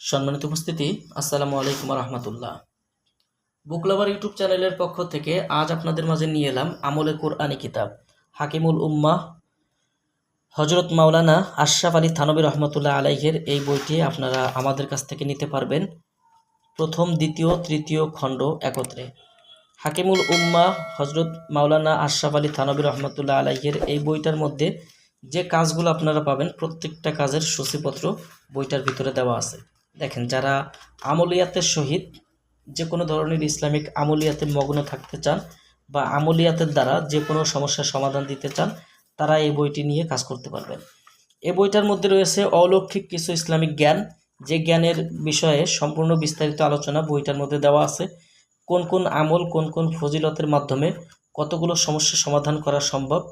সম্মানিত উপস্থিতি, আসসালামু আলাইকুম রহমতুল্লাহ বুকলাভার ইউটিউব চ্যানেলের পক্ষ থেকে আজ আপনাদের মাঝে নিয়ে এলাম আমলে কোরআনী কিতাব। হাকিমুল উম্মাহ হজরত মাওলানা আশরাফ আলী থানবী রহমতুল্লাহ আলাইহের এই বইটি আপনারা আমাদের কাছ থেকে নিতে পারবেন প্রথম, দ্বিতীয়, তৃতীয় খণ্ড একত্রে। হাকিমুল উম্মা হজরত মাওলানা আশরাফ আলী থানবী রহমতুল্লাহ আলাইহের এই বইটার মধ্যে যে কাজগুলো আপনারা পাবেন, প্রত্যেকটা কাজের সূচিপত্র বইটার ভিতরে দেওয়া আছে। দেখেন, যারা আমলিয়াতের সহিত যে কোনো ধরনের ইসলামিক আমলিয়াতে মগ্ন থাকতে চান বা আমলিয়াতের দ্বারা যে কোনো সমস্যার সমাধান দিতে চান, তারা এই বইটি নিয়ে কাজ করতে পারবেন। এই বইটার মধ্যে রয়েছে অলৌকিক কিছু ইসলামিক জ্ঞান। যে জ্ঞানের বিষয়ে সম্পূর্ণ বিস্তারিত আলোচনা বইটার মধ্যে দেওয়া আছে। কোন কোন আমল, কোন কোন ফজিলতের মাধ্যমে কতগুলো সমস্যা সমাধান করা সম্ভব,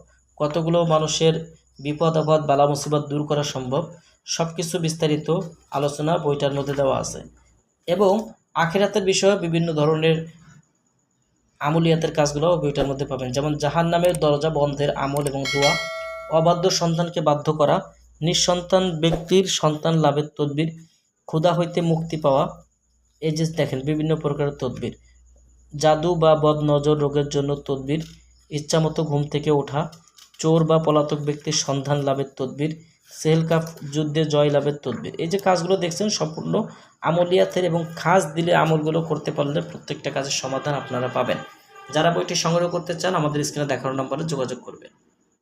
কতগুলো মানুষের বিপদ আপদ বালা মুসিবত দূর করা সম্ভব সব কিছু বিস্তারিত আলোচনা বইটার মধ্যে দেওয়া আছে। এবং আখিরাতের বিষয়ে বিভিন্ন ধরনের আমলিয়াতের কাজগুলো বইটার মধ্যে পাবেন। যেমন জাহান নামের দরজা বন্ধের আমল এবং দোয়া, অবাধ্য সন্তানকে বাধ্য করা, নিঃসন্তান ব্যক্তির সন্তান লাভের তদবির, ক্ষুধা হইতে মুক্তি পাওয়া, এই যে দেখেন বিভিন্ন প্রকারের তদবির। জাদু বা বদ নজর রোগের জন্য তদবির, ইচ্ছামতো ঘুম থেকে ওঠা, চোর বা পলাতক ব্যক্তির সন্ধান লাভের তদবির সেলকাপ যুদ্ধে জয়লাভের তদবির। এই যে কাজগুলো দেখছেন, সম্পূর্ণ আমলিয়াতের এবং খাস দিলে আমলগুলো করতে পারলে প্রত্যেকটা কাজের সমাধান আপনারা পাবেন। যারা বইটি সংগ্রহ করতে চান, আমাদের স্ক্রিনে দেখানো নম্বরে যোগাযোগ করবেন।